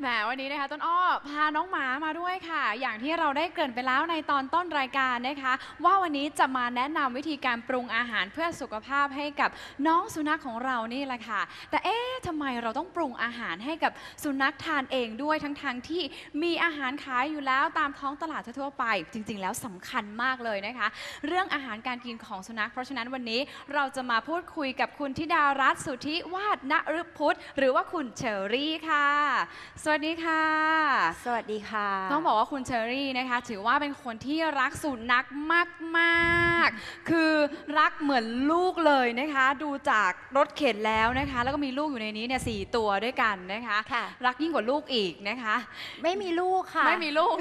แหมวันนี้นะคะต้นอ้อพาน้องหมามาด้วยค่ะ อย่างที่เราได้เกริ่นไปแล้วในตอนต้นรายการนะคะ ว่าวันนี้จะมาแนะนำวิธีการปรุงอาหารเพื่อสุขภาพให้กับน้องสุนัขของเรานี่แหละค่ะ แต่เอ๊ะทำไมเราต้องปรุงอาหารให้กับสุนัขทานเองด้วยทั้งทางๆที่มีอาหารขายอยู่แล้วตามท้องตลาดทั่วไป จริง ๆ แล้วสำคัญมากเลยนะคะ เรื่องอาหารการกินของสุนัข เพราะฉะนั้นวันนี้เราจะมาพูดคุยกับคุณธิดารัตน์สุทธิวาดนฤพุทธหรือว่าคุณเชอรี่ค่ะสวัสดีค่ะ สวัสดีค่ะ ต้องบอกว่าคุณเชอรี่นะคะ ถือว่าเป็นคนที่รักสุนัขมากๆ คือรักเหมือนลูกเลยนะคะ ดูจากรถเข็นแล้วนะคะ แล้วก็มีลูกอยู่ในนี้เนี่ยสตัวด้วยกันนะคะ ค่ะ รักยิ่งกว่าลูกอีกนะคะ ไม่มีลูกค่ะ ไม่มีลูก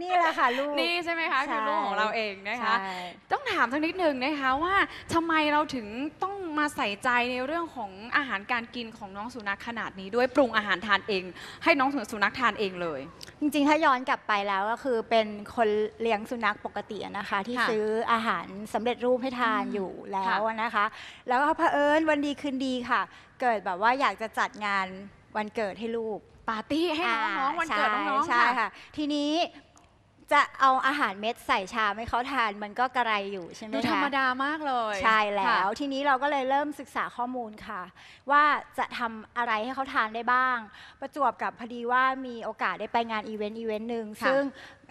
นี่แหละค่ะลูก นี่ใช่ไหมคะใช่คือลูกของเราเองนะคะ ใช่ ต้องถามสักนิดหนึ่งนะคะว่าทำไมเราถึงต้องมาใส่ใจในเรื่องของอาหารการกินของน้องสุนัขขนาดนี้ด้วยปรุงอาหารทานเอง ให้น้องสุนัขทานเองเลย จริงๆ ถ้าย้อนกลับไปแล้วก็คือเป็นคนเลี้ยงสุนัขปกติอะนะคะ ที่ค่ะซื้ออาหารสำเร็จรูปให้ทานอืมอยู่แล้วค่ะอะนะคะ แล้วก็เผอิญวันดีคืนดีค่ะ เกิดแบบว่าอยากจะจัดงานวันเกิดให้ลูกปาร์ตี้ให้น้องๆวันเกิดน้องๆใช่ค่ะค่ะทีนี้ จะเอาอาหารเม็ดใส่ชามให้เขาทานมันก็กระไรอยู่ใช่ไหมดูคะ ธรรมดามากเลยใช่แล้ค่ะวทีนี้เราก็เลยเริ่มศึกษาข้อมูลค่ะ ว่าจะทำอะไรให้เขาทานได้บ้าง ประจวบกับพอดีว่ามีโอกาสได้ไปงานอีเวนต์อีเวนต์หนึ่งค่ะซึ่ง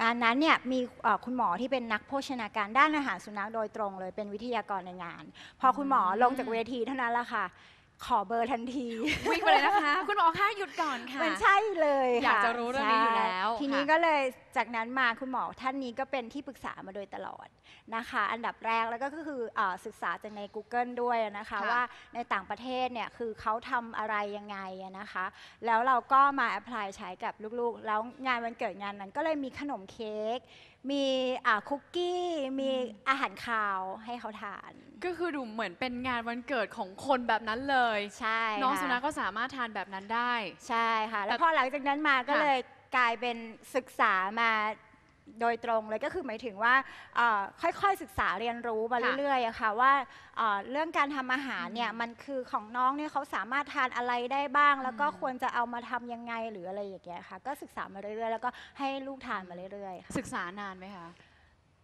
งานนั้นเนี่ยมีเอ่อคุณหมอที่เป็นนักโภชนาการด้านอาหารสุนัขโดยตรงเลยเป็นวิทยากรในงาน พอคุณหมอลงจากเวทีเท่านั้นแหละค่ะ ขอเบอร์ทันที วิ่งไปเลยนะคะ คุณหมอคะหยุดก่อนค่ะ มันใช่เลยค่ะอยากจะรู้เรื่องนี้อยู่แล้วใช่ทีนี้ค่ะ ก็เลยจากนั้นมาคุณหมอท่านนี้ก็เป็นที่ปรึกษามาโดยตลอดนะคะ อันดับแรกแล้วก็คืออาศึกษาจากใน Google ด้วยนะคะ ค่ะ ว่าในต่างประเทศเนี่ยคือเขาทำอะไรยังไงอะนะคะ แล้วเราก็มาแอพพลายใช้กับลูกๆ แล้วงานวันเกิดงานนั้นก็เลยมีขนมเค้ก มีอ่าคุกกี้ มีอาหารคาวให้เขาทาน ก็คือดูเหมือนเป็นงานวันเกิดของคนแบบนั้นเลยใช่น้องค่ะ สุนัขก็สามารถทานแบบนั้นได้ ใช่ค่ะ แล้วแต่พอหลังจากนั้นมาก็ค่ะ เลยกลายเป็นศึกษามา โดยตรงเลยก็คือหมายถึงว่าเอ่อค่อยๆศึกษาเรียนรู้มาค่ะเรื่อยๆอะค่ะว่าเอ่อเรื่องการทำอาหารเนี่ยมันคือของน้องเนี่ยเขาสามารถทานอะไรได้บ้าง แล้วก็อืมควรจะเอามาทำยังไงหรืออะไรอย่างเงี้ยค่ะ ก็ศึกษามาเรื่อยๆ แล้วก็ให้ลูกทานมาเรื่อยๆค่ะศึกษานานไหมคะ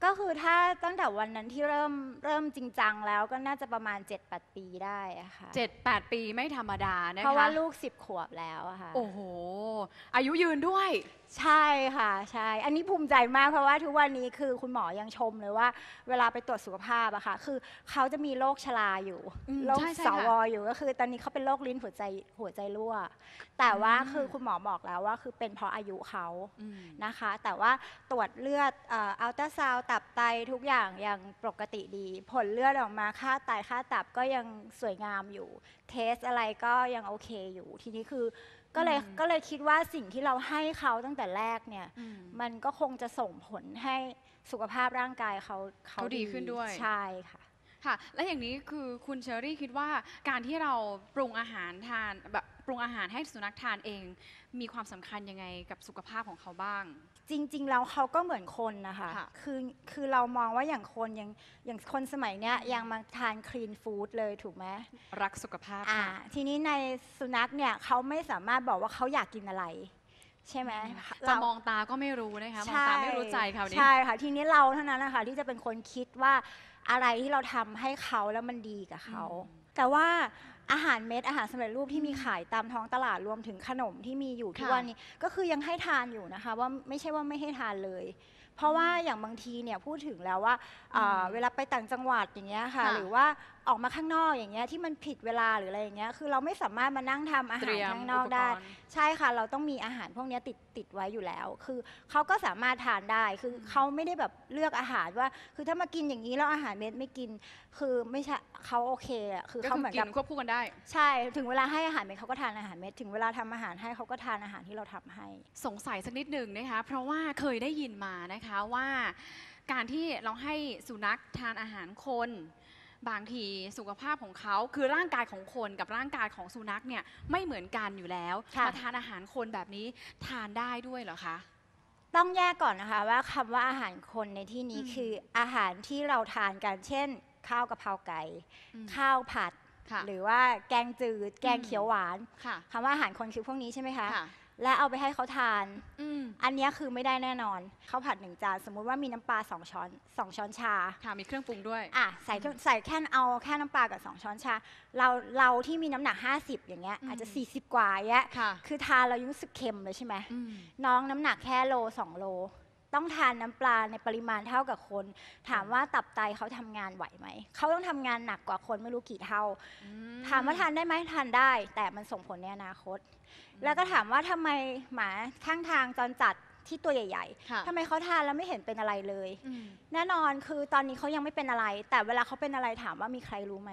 ก็คือถ้าตั้งแต่วันนั้นที่เริ่มเริ่มจริงจังแล้วก็น่าจะประมาณ 7-8 ปีได้อะค่ะเจ็ดแปดปีไม่ธรรมดานะคะเพราะว่าลูก 10 ขวบแล้วอะค่ะ โอ้โห อายุยืนด้วย ใช่ค่ะ ใช่ อันนี้ภูมิใจมากเพราะว่าทุกวันนี้คือคุณหมอยังชมเลยว่า เวลาไปตรวจสุขภาพอะค่ะ คือเขาจะมีโรคชราอยู่อืมโรคใช่ใช่สค่ะวอยู่ก็คือ ตอนนี้เขาเป็นโรคลิ้นหัวใจหัวใจรั่ว แต่ว่าอืมคือคุณหมอบอกแล้วว่าคือเป็นเพราะอายุเขา อืม นะคะแต่ว่าตรวจเลือดอัลตราซาวตับไตทุกอย่างยังปกติดี ผลเลือดออกมาค่าไตค่าตับก็ยังสวยงามอยู่ เทสอะไรก็ยังโอเคอยู่ ทีนี้คือก็เลยอืมก็เลยคิดว่าสิ่งที่เราให้เขาตั้งแต่แรกเนี่ยอืมมันก็คงจะส่งผลให้สุขภาพร่างกายเขาเขาดีขึ้นด้วยใช่ค่ะค่ะ และอย่างนี้คือคุณเชอรี่คิดว่าการที่เราปรุงอาหารทานแบบ ปรุงอาหารให้สุนัขทานเอง มีความสำคัญยังไงกับสุขภาพของเขาบ้าง จริงๆแล้วเขาก็เหมือนคนนะคะ ค่ะ คือคือเรามองว่าอย่างคนยังอย่างคนสมัยเนี้ยยังมาทานคลีนฟู้ดเลยถูกไหมรักสุขภาพอ่า ค่ะ ทีนี้ในสุนัขเนี่ยเขาไม่สามารถบอกว่าเขาอยากกินอะไร ใช่ไหมจะมองตาก็ไม่รู้นะคะมองตาไม่รู้ใจคราวนี้ ใช่ค่ะ ทีนี้เราเท่านั้นนะคะที่จะเป็นคนคิดว่าอะไรที่เราทำให้เขาแล้วมันดีกับเขาอืมแต่ว่า อาหารเม็ดอาหารสำเร็จรูปที่มีขายตามท้องตลาดรวมถึงขนมที่มีอยู่ทุกค่ะ วันนี้ ก็คือยังให้ทานอยู่นะคะ ว่าไม่ใช่ว่าไม่ให้ทานเลย เพราะว่าอย่างบางทีเนี่ยพูดถึงแล้วว่าอ่าอืมเวลาไปต่างจังหวัดอย่างเงี้ยค่ะ ค่ะ หรือว่า ออกมาข้างนอกอย่างเงี้ยที่มันผิดเวลาหรืออะไรอย่างเงี้ยคือเราไม่สามารถมานั่งทำอาเตหารรียมข้างนอุอกปกได้รณ์ ใช่ค่ะ เราต้องมีอาหารพวกเนี้ยติดติดไว้อยู่แล้ว คือเขาก็สามารถทานได้คือเขาไม่ได้แบบเลือกอาหารว่า คือถ้ามากินอย่างนี้แล้วอาหารเม็ดไม่กิน คือไม่ใช่เขาโอเคอะคือก็เขาคือเหมือนกิกับนควบคู่กันได้ ใช่ ถึงเวลาให้อาหารเม็ดเขาก็ทานอาหารเม็ดถึงเวลาทำอาหารให้เขาก็ทานอาหารที่เราทำให้ สงสัยสักนิดหนึ่งนะคะ เพราะว่าเคยได้ยินมานะคะว่า การที่เราให้สุนัขทานอาหารคน บางทีสุขภาพของเขาคือร่างกายของคนกับร่างกายของสุนัขเนี่ยไม่เหมือนกันอยู่แล้วค่ะ มาทานอาหารคนแบบนี้ทานได้ด้วยเหรอคะ ต้องแยกก่อนนะคะว่าคำว่าอาหารคนในที่นี้อืม คืออาหารที่เราทานกันเช่น ข้าวกะเพราไก่ อืม ข้าวผัด ค่ะหรือว่าแกงจืด แกงอืม เขียวหวานค่ะคำว่าอาหารคนคือพวกนี้ใช่ไหมคะ ค่ะ และเอาไปให้เขาทาน อืมอันเนี้ยคือไม่ได้แน่นอนข้าวผัดหนึ่งจานสมมุติว่ามีน้ำปลาสองช้อนสองช้อนชา ค่ะมีเครื่องปรุงด้วย อะใส่เครื่องใส่แค่เอาแค่น้ำปลากับสองช้อนชา เราเราที่มีน้ำหนัก 50 อย่างเงี้ยอืม อาจจะ 40 กว่าอย่างเงี้ยค่ะคือทานเรายังรู้สึกเค็มเลยใช่ไหมอืมน้องน้ำหนักแค่โล2โล ต้องทานน้ำปลาในปริมาณเท่ากับคน ถามว่าตับไตเขาทำงานไหวไหม เขาต้องทำงานหนักกว่าคนไม่รู้กี่เท่าอืถามว่าทานได้ไหมทานได้ แต่มันส่งผลในอนาคต แล้วก็ถามว่าทำไมหมาข้างทางจรจัดที่ตัวใหญ่ค่ะๆทำไมเขาทานแล้วไม่เห็นเป็นอะไรเลยอืมแน่นอนคือตอนนี้เขายังไม่เป็นอะไร แต่เวลาเขาเป็นอะไรถามว่ามีใครรู้ไหม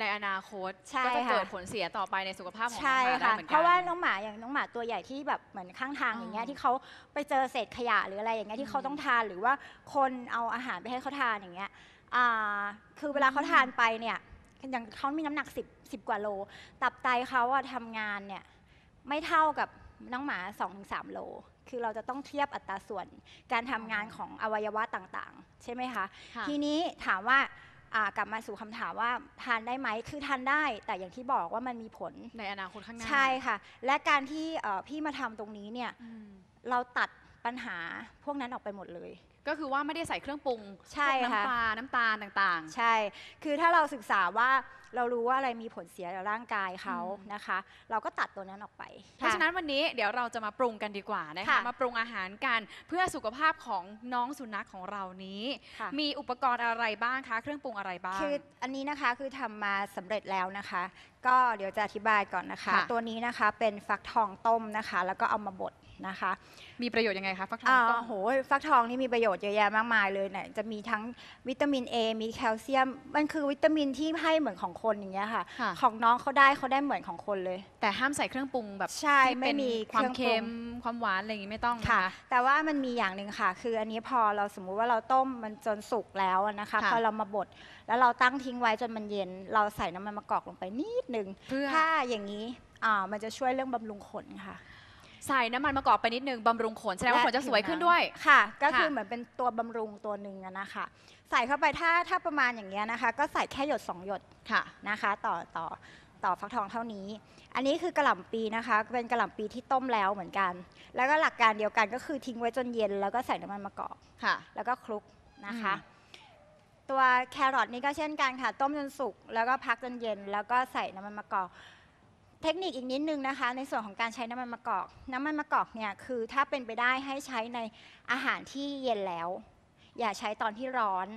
ในอนาคตใช่ก็จะค่ะเกิดผลเสียต่อไปในสุขภาพของน้องใช่หมาได้ค่ะ เหมือนกันเพราะว่าน้องหมาอย่างน้องหมาตัวใหญ่ที่แบบเหมือนข้างทางอ๋อออย่างเงี้ยที่เขาไปเจอเศษขยะหรืออะไรอย่างเงี้ยที่เขาอืมต้องทานหรือว่าคนเอาอาหารไปให้เขาทานอย่างเงี้ยอ่าคือเวลาเขาทานไปเนี่ยอย่างเขามีน้ำหนัก 10 10 กว่าโล ตับไตเขาอะทำงานเนี่ยไม่เท่ากับน้องหมา 2-3 โล คือเราจะต้องเทียบอัตราส่วนการทำงานของอวัยวะต่างๆ ใช่ไหมคะ ค่ะ ทีนี้ถามว่าอ่า กลับมาสู่คำถามว่าทานได้ไหมคือทานได้ แต่อย่างที่บอกว่ามันมีผลในอนาคตข้างหน้าใช่ค่ะ และการที่เอ่อพี่มาทำตรงนี้เนี่ยอืมเราตัดปัญหาพวกนั้นออกไปหมดเลย ก็คือว่าไม่ได้ใส่เครื่องปรุงใช่พวกค่ะ น้ำปลา น้ำตาลต่าง ใช่ คือถ้าเราศึกษาว่าเรารู้ว่าอะไรมีผลเสียต่อร่างกายเขาอืม นะคะ เราก็ตัดตัวนั้นออกไป ๆ เพราะฉะนั้นวันนี้เดี๋ยวเราจะมาปรุงกันดีกว่านะคะ ค่ะ มาปรุงอาหารกันเพื่อสุขภาพของน้องสุนัขของเรานี้ ค่ะ มีอุปกรณ์อะไรบ้างคะ เครื่องปรุงอะไรบ้าง คืออันนี้นะคะคือทำมาสำเร็จแล้วนะคะ ก็เดี๋ยวจะอธิบายก่อนนะคะ ค่ะตัวนี้นะคะเป็นฟักทองต้มนะคะ แล้วก็เอามาบด นะคะ มีประโยชน์ยังไงคะฟักทองอ่าต้มโหฟักทองนี่มีประโยชน์เยอะแยะมากมายเลยเนี่ยจะมีทั้งวิตามิน A มีแคลเซียม มันคือวิตามินที่ให้เหมือนของคนอย่างเงี้ยค่ะ ค่ะ ของน้องเขาได้เขาได้เหมือนของคนเลย แต่ห้ามใส่เครื่องปรุงแบบใช่ที่ไม่เป็นมีความเครื่องปรุง เค็มความหวานอะไรอย่างงี้ไม่ต้องน ค่ะ แต่ว่ามันมีอย่างหนึ่งค่ะ คืออันนี้พอเราสมมุติว่าเราต้มมันจนสุกแล้วอะนะคะ ค่ะ พอเรามาบดแล้วเราตั้งทิ้งไว้จนมันเย็น เราใส่น้ำมันมะกอกลงไปนิดนึงเพื่อ ถ้าอย่างนี้อ่ามันจะช่วยเรื่องบำรุงขนค่ะ ใส่น้ำมันมะกอกไปนิดนึงบำรุงขนแสดงว่าขนจะสวยขึ้นด้วย ค่ะ ก็คือค่ะเหมือนเป็นตัวบำรุงตัวหนึ่งอะนะคะ ใส่เข้าไปถ้าถ้าประมาณอย่างเงี้ยนะคะ ก็ใส่แค่หยดสองหยดค่ะนะคะ ต่อต่อต่อฟักทองเท่านี้ อันนี้คือกระหล่ำปีนะคะ เป็นกระหล่ำปีที่ต้มแล้วเหมือนกัน แล้วก็หลักการเดียวกันก็คือทิ้งไว้จนเย็น แล้วก็ใส่น้ำมันมะกอกค่ะ แล้วก็คลุกนะคะอืตัวแครอทนี่ก็เช่นกันค่ะ ต้มจนสุกแล้วก็พักจนเย็น แล้วก็ใส่น้ำมันมะกอก เทคนิคอีกนิดนึงนะคะ ในส่วนของการใช้น้ำมันมะกอก น้ำมันมะกอกเนี่ยคือถ้าเป็นไปได้ให้ใช้ในอาหารที่เย็นแล้ว อย่าใช้ตอนที่ร้อน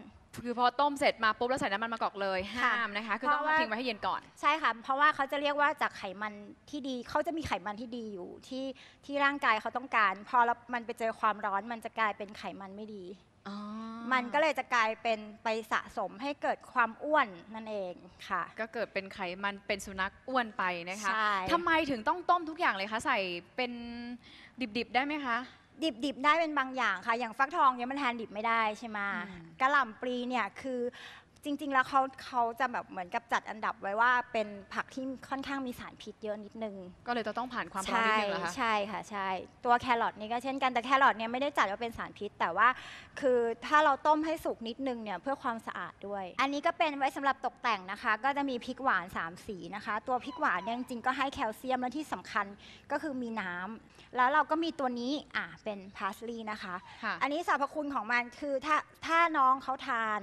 คือพอต้มเสร็จมาปุ๊บแล้วใส่น้ำมันมะกอกเลยค่ะห้ามนะคะ คือเพต้องราะว่าทิ้งไว้ให้เย็นก่อน ใช่ค่ะ เพราะว่าเขาจะเรียกว่าจากไขมันที่ดีเขาจะมีไขมันที่ดีอยู่ที่ที่ร่างกายเขาต้องการ พอแล้วมันไปเจอความร้อนมันจะกลายเป็นไขมันไม่ดี มันก็เลยจะกลายเป็นไปสะสมให้เกิดความอ้วนนั่นเองค่ะ ก็เกิดเป็นไขมันเป็นสุนัขอ้วนไปนะคะใช่ ทำไมถึงต้องต้มทุกอย่างเลยคะ ใส่เป็นดิบๆได้ไหมคะ ดิบดิบได้เป็นบางอย่างค่ะ อย่างฟักทองเนี่ยมันทานดิบไม่ได้ใช่ไหมอืม กะหล่ำปลีเนี่ยคือ จริง ๆ แล้วเขาเขาจะแบบเหมือนกับจัดอันดับไว้ว่าเป็นผักที่ค่อนข้างมีสารพิษเยอะนิดนึง ก็เลยจะต้องผ่านความร้อนใช่นิดนึงเหรอคะ ใช่ค่ะ ใช่ ตัวแครอทนี่ก็เช่นกันแต่แครอทเนี่ยไม่ได้จัดว่าเป็นสารพิษ แต่ว่า คือถ้าเราต้มให้สุกนิดนึงเนี่ยเพื่อความสะอาดด้วย อันนี้ก็เป็นไว้สำหรับตกแต่งนะคะ ก็จะมีพริกหวานสามสีนะคะ ตัวพริกหวานเนี่ยจริงๆก็ให้แคลเซียมและที่สำคัญก็คือมีน้ำแล้วเราก็มีตัวนี้อะเป็นพาสลีนะคะค่ะอันนี้สรรพคุณของมันคือถ้าถ้าน้องเขาทาน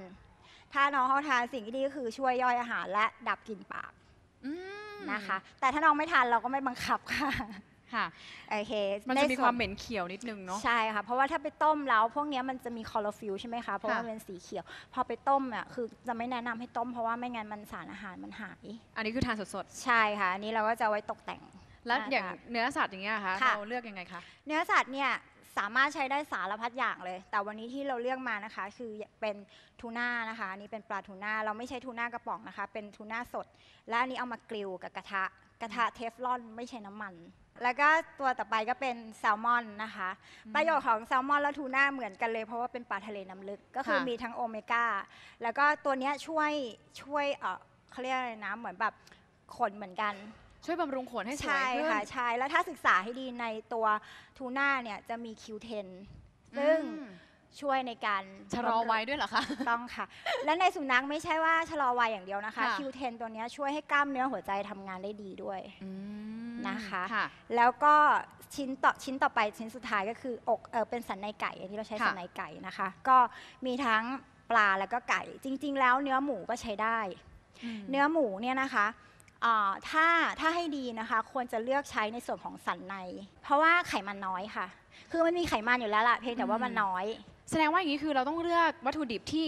ถ้าน้องเขาทานสิ่งที่ดีก็คือช่วยย่อยอาหารและดับกลิ่นปากอืมนะคะ แต่ถ้าน้องไม่ทานเราก็ไม่บังคับค่ะค่ะ โอเคมันจะมีใส่ความเหม็นเขียวนิดนึงเนาะ ใช่ค่ะ เพราะว่าถ้าไปต้มแล้วพวกเนี้ยมันจะมีคลอโรฟิลใช่ไหมคะเพราะว่าค่ะ มันเป็นสีเขียว พอไปต้มอะคือจะไม่แนะนำให้ต้มเพราะว่าไม่งั้นมันสารอาหารมันหาย อันนี้คือทานสดใช่ค่ะ อันนี้เราก็จะเอาไว้ตกแต่ง ๆ แล้วน่าอย่างจะเนื้อสัตว์อย่างเงี้ยค่ะค่ะ เราเลือกยังไงคะ เนื้อสัตว์เนี่ย สามารถใช้ได้สารพัดอย่างเลย แต่วันนี้ที่เราเลือกมานะคะ คือเป็นทูน่านะคะอันนี้เป็นปลาทูน่าเราไม่ใช้ทูน่ากระป๋องนะคะ เป็นทูน่าสด และอันนี้เอามากริลกับกระทะ กระทะเทฟลอนไม่ใช้น้ำมัน แล้วก็ตัวต่อไปก็เป็นแซลมอนนะคะ ประโยชน์ของแซลมอนและทูน่าเหมือนกันเลย เพราะว่าเป็นปลาทะเลน้ำลึกก็คือค่ะ มีทั้งโอเมก้าแล้วก็ตัวเนี้ยช่วยช่วยเออเขาเรียกอะไรนะเหมือนแบบขนเหมือนกัน ช่วยบำรุงขนให้สวยใช่ขึ้น ค่ะใช่แล้วถ้าศึกษาให้ดีในตัวทูน่าเนี่ยจะมี Q10 ซึ่งอืมช่วยในการชะลอวัยด้วยเหรอคะ ถูกต้องค่ะ และในสุนัขไม่ใช่ว่าชะลอวัยอย่างเดียวนะคะ ค่ะ Q10 ตัวเนี้ยช่วยให้กล้ามเนื้อหัวใจทำงานได้ดีด้วย อืมนะคะ ค่ะ แล้วก็ชิ้นต่อชิ้นต่อไปชิ้นสุดท้ายก็คืออกเออเป็นสันในไก่อันนี้เราใช้ค่ะ สันในไก่นะคะ ก็มีทั้งปลาแล้วก็ไก่ จริง ๆ แล้วเนื้อหมูก็ใช้ได้ ม เนื้อหมูเนี่ยนะคะอ่า ถ้าถ้าให้ดีนะคะ ควรจะเลือกใช้ในส่วนของสันใน เพราะว่าไขมันน้อยค่ะ คือมันมีไขมันอยู่แล้วล่ะเพียงแต่ว่ามันน้อย แสดงว่าอย่างนี้คือเราต้องเลือกวัตถุดิบที่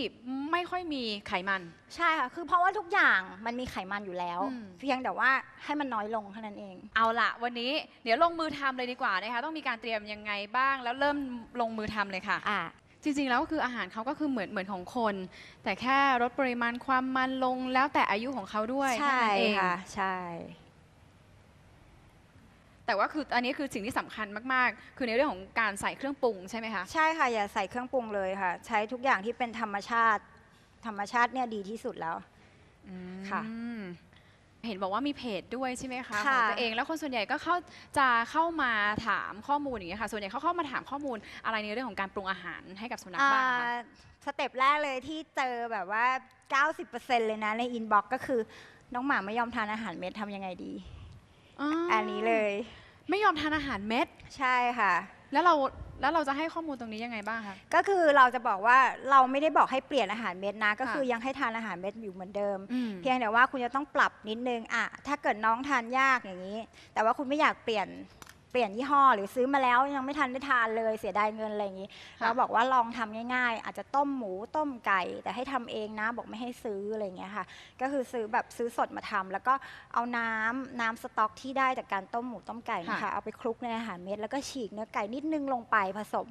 ไม่ค่อยมีไขมัน ใช่ค่ะ คือเพราะว่าทุกอย่างมันมีไขมันอยู่แล้ว อืม เพียงแต่ว่าให้มันน้อยลงเท่านั้นเอง เอาละวันนี้เดี๋ยวลงมือทำเลยดีกว่านะคะ ต้องมีการเตรียมยังไงบ้างแล้วเริ่มลงมือทำเลยค่ะ อ่า จริงๆแล้วก็คืออาหารเขาก็คือเหมือนเหมือนของคน แต่แค่ลดปริมาณความมันลงแล้วแต่อายุของเขาด้วยใช่เท่านั้นเอง ค่ะ ใช่ แต่ว่าคืออันนี้คือสิ่งที่สำคัญมากๆ คือในเรื่องของการใส่เครื่องปรุงใช่ไหมคะ ใช่ค่ะ อย่าใส่เครื่องปรุงเลยค่ะ ใช้ทุกอย่างที่เป็นธรรมชาติ ธรรมชาติเนี่ยดีที่สุดแล้ว ค่ะ อืม เห็นบอกว่ามีเพจด้วยใช่ไหมคะขค่ะองตัวเองแล้วคนส่วนใหญ่ก็เข้าจะเข้ามาถามข้อมูลอย่างเงี้ยค่ะ ส่วนใหญ่เขาเข้ามาถามข้อมูลอะไรในเรื่องของการปรุงอาหารให้กับสุนัขบ้างคะอ่าสเต็ปแรกเลยที่เจอแบบว่า 90%เลยนะในอินบ็อกก็คือ น้องหมาไม่ยอมทานอาหารเม็ดทำยังไงดีอันนี้เลย ไม่ยอมทานอาหารเม็ด ใช่ค่ะ แล้วเราแล้วเราจะให้ข้อมูลตรงนี้ยังไงบ้างคะ ก็คือเราจะบอกว่าเราไม่ได้บอกให้เปลี่ยนอาหารเม็ดนะ ก็คือยังให้ทานอาหารเม็ดอยู่เหมือนเดิม อืม เพียงแต่ว่าคุณจะต้องปรับนิดนึงอะถ้าเกิดน้องทานยากอย่างนี้ แต่ว่าคุณไม่อยากเปลี่ยน เปลี่ยนยี่ห้อหรือซื้อมาแล้วยังไม่ทันได้ทานเลยเสียดายเงินอะไรอย่างนี้ ค่ะ เราบอกว่าลองทำง่ายๆ อาจจะต้มหมูต้มไก่ แต่ให้ทำเองนะบอกไม่ให้ซื้ออะไรอย่างเงี้ยค่ะ ก็คือซื้อแบบซื้อสดมาทำแล้วก็เอาน้ำน้ำสต๊อกที่ได้จากการต้มหมูต้มไก่นะคะเอาไปคลุกในอาหารเม็ดแล้วก็ฉีกเนื้อไก่นิดนึงลงไปผสม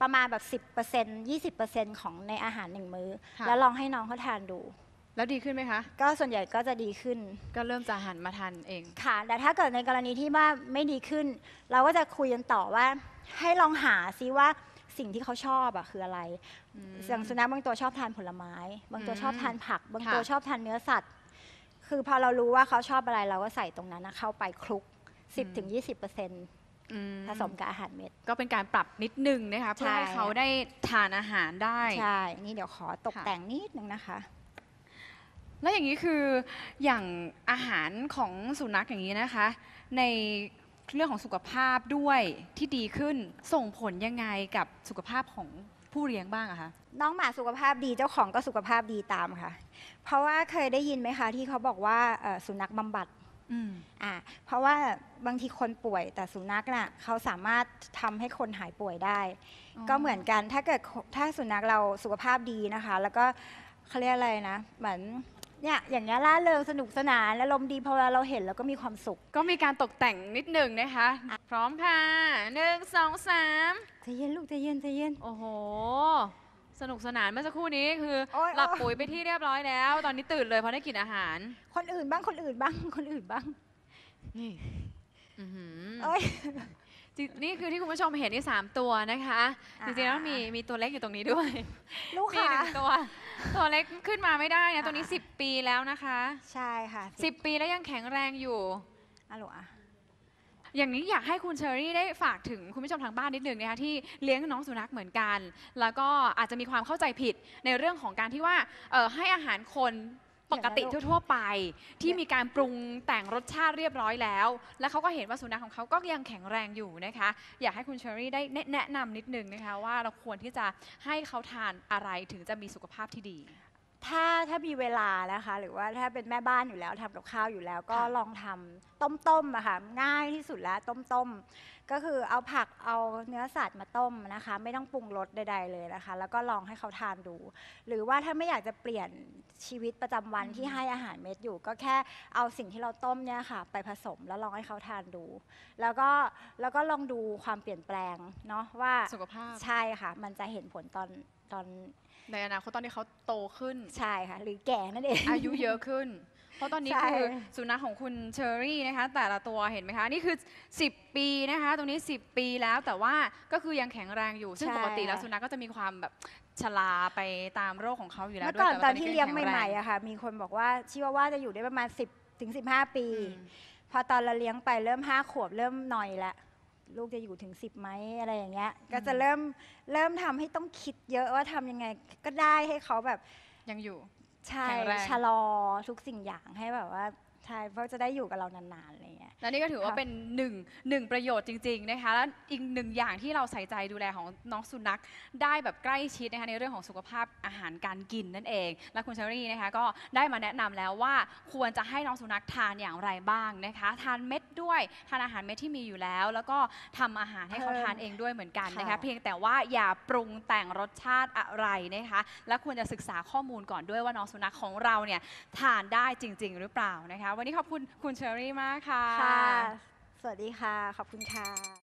ประมาณแบบ 10% 20%ของในอาหารหนึ่งมื้อ ค่ะ แล้วลองให้น้องเขาทานดู แล้วดีขึ้นไหมคะ ก็ส่วนใหญ่ก็จะดีขึ้น ก็เริ่มจะหันมาทานเอง ค่ะ แต่ถ้าเกิดในกรณีที่ว่าไม่ดีขึ้น เราก็จะคุยกันต่อว่า ให้ลองหาซิว่าสิ่งที่เขาชอบอะคืออะไรอย่างสุนัขบางตัวชอบทานผลไม้ บางตัวอืมชอบทานผัก บางค่ะตัวชอบทานเนื้อสัตว์ คือพอเรารู้ว่าเขาชอบอะไรเราก็ใส่ตรงนั้นนะเข้าไปคลุก 10-20%อืผสมกับอาหารเม็ด ก็เป็นการปรับนิดนึงนะคะเพื่อให้ใช่เขาได้ทานอาหารได้ ใช่ นี่เดี๋ยวขอตกค่ะแต่งนิดนึงนะคะ แล้วอย่างนี้คืออย่างอาหารของสุนัขอย่างนี้นะคะ ในเรื่องของสุขภาพด้วยที่ดีขึ้นส่งผลยังไงกับสุขภาพของผู้เลี้ยงบ้างอะคะน้องหมาสุขภาพดีเจ้าของก็สุขภาพดีตามค่ะ เพราะว่าเคยได้ยินไหมคะที่เขาบอกว่าเอ่อสุนัขบำบัดอืมอ่าเพราะว่าบางทีคนป่วยแต่สุนัขน่ะเขาสามารถทำให้คนหายป่วยได้อ๋อก็เหมือนกันถ้าเกิดถ้าสุนัขเราสุขภาพดีนะคะ แล้วก็เขาเรียกอะไรนะ เหมือน เนี่ยอย่างเงี้ยล่าเริงสนุกสนานและลมณ์ดีพอเวลาเราเห็นแล้วก็มีความสุขก็มีการตกแต่งนิดหนึ่งนะคะ พร้อมค่ะหนึ่งสองสามใจเย็นลูกใจเย็นใจเย็น โอ้โห สนุกสนานเมื่อสักครู่นี้คือ โอ๊ย หลับโอ๊ยปุ๋ยไปที่เรียบร้อยแล้ว ตอนนี้ตื่นเลยเพราะได้กินอาหาร คนอื่นบ้างคนอื่นบ้างคนอื่นบ้างนี่อื้อหือ เอ้ย จริงนี่คือที่คุณผู้ชมเห็นนี่สามตัวนะคะ อ่า จริงๆแล้วมีมีตัวเล็กอยู่ตรงนี้ด้วยลูกมีค่ะหนึ่งตัว ตัวเล็กขึ้นมาไม่ได้นะตัวนี้ 10 ปีแล้วนะคะ ใช่ค่ะ10 ปีแล้วยังแข็งแรงอยู่ อะโหลอะ อย่างนี้อยากให้คุณเชอรี่ได้ฝากถึงคุณผู้ชมทางบ้านนิดนึงนะคะที่เลี้ยงน้องสุนัขเหมือนกัน แล้วก็อาจจะมีความเข้าใจผิดในเรื่องของการที่ว่าเอ่อให้อาหารคน ปกติทั่ว ๆ ไป ที่มีการปรุงแต่งรสชาติเรียบร้อยแล้ว แล้วเขาก็เห็นว่าสุนัขของเขาก็ยังแข็งแรงอยู่นะคะ อยากให้คุณเชอรี่ได้แนะแนะนำนิดนึงนะคะ ว่าเราควรที่จะให้เขาทานอะไรถึงจะมีสุขภาพที่ดี ถ้าถ้ามีเวลานะคะ หรือว่าถ้าเป็นแม่บ้านอยู่แล้วทำกับข้าวอยู่แล้ว ก็ค่ะลองทำต้มๆอะค่ะง่ายที่สุดแล้วต้มๆ ก็คือเอาผักเอาเนื้อสัตว์มาต้มนะคะ ไม่ต้องปรุงรสใดๆเลยนะคะ แล้วก็ลองให้เขาทานดู หรือว่าถ้าไม่อยากจะเปลี่ยนชีวิตประจำวันอืมที่ให้อาหารเม็ดอยู่ ก็แค่เอาสิ่งที่เราต้มเนี่ยค่ะ ไปผสมแล้วลองให้เขาทานดู แล้วก็แล้วก็ลองดูความเปลี่ยนแปลงเนาะว่าสุขภาพใช่ค่ะ มันจะเห็นผลตอน ตอนในอนาคตตอนที่เขาโตขึ้น ใช่ค่ะ หรือแก่นั่นเอง อายุเยอะขึ้น เพราะตอนนี้ใช่ คือสุนัขของคุณเชอรี่นะคะ แต่ละตัวเห็นไหมคะ นี่คือ 10 ปีนะคะ ตรงนี้ 10 ปีแล้วแต่ว่าก็คือยังแข็งแรงอยู่ ซึ่งใช่ปกติแล้วสุนัขก็จะมีความแบบชราไปตามโรคของเขาอยู่แล้วเมื่อด้วยก่อนแว่าตอนที่ก็เลี้ยงแข็ใหแรม่ๆอะค่ะ มีคนบอกว่าชิวาว่าจะอยู่ได้ประมาณ 10ถึง15 ปี อืม พอตอนเราเลี้ยงไปเริ่ม 5 ขวบเริ่มหน่อยละ ลูกจะอยู่ถึง 10ไหมอะไรอย่างเงี้ย ก็จะเริ่มเริ่มทำให้ต้องคิดเยอะว่าทำยังไงก็ได้ให้เขาแบบยังอยู่ ใช่แข็งแรง ชะลอทุกสิ่งอย่างให้แบบว่า ใช่เพราะจะได้อยู่กับเรานานๆอะไรเงี้ย และนี่ก็ถือว่าค่ะเป็นหนึ่งหนึ่งประโยชน์จริง ๆนะคะ และอีกหนึ่งอย่างที่เราใส่ใจดูแลของน้องสุนัขได้แบบใกล้ชิดนะคะในเรื่องของสุขภาพอาหารการกินนั่นเอง และคุณเชอรี่นะคะก็ได้มาแนะนำแล้วว่าควรจะให้น้องสุนัขทานอย่างไรบ้างนะคะ ทานเม็ดด้วยทานอาหารเม็ดที่มีอยู่แล้ว แล้วก็ทำอาหารให้เขาเพิ่มทานเองด้วยเหมือนกันนะคะ ค่ะ เพียงแต่ว่าอย่าปรุงแต่งรสชาติอะไรนะคะ และควรจะศึกษาข้อมูลก่อนด้วยว่าน้องสุนัขของเราเนี่ย ทานได้จริง ๆ หรือเปล่านะคะวันนี้ขอบคุณคุณเชอรี่มากค่ะ ค่ะ สวัสดีค่ะ ขอบคุณค่ะ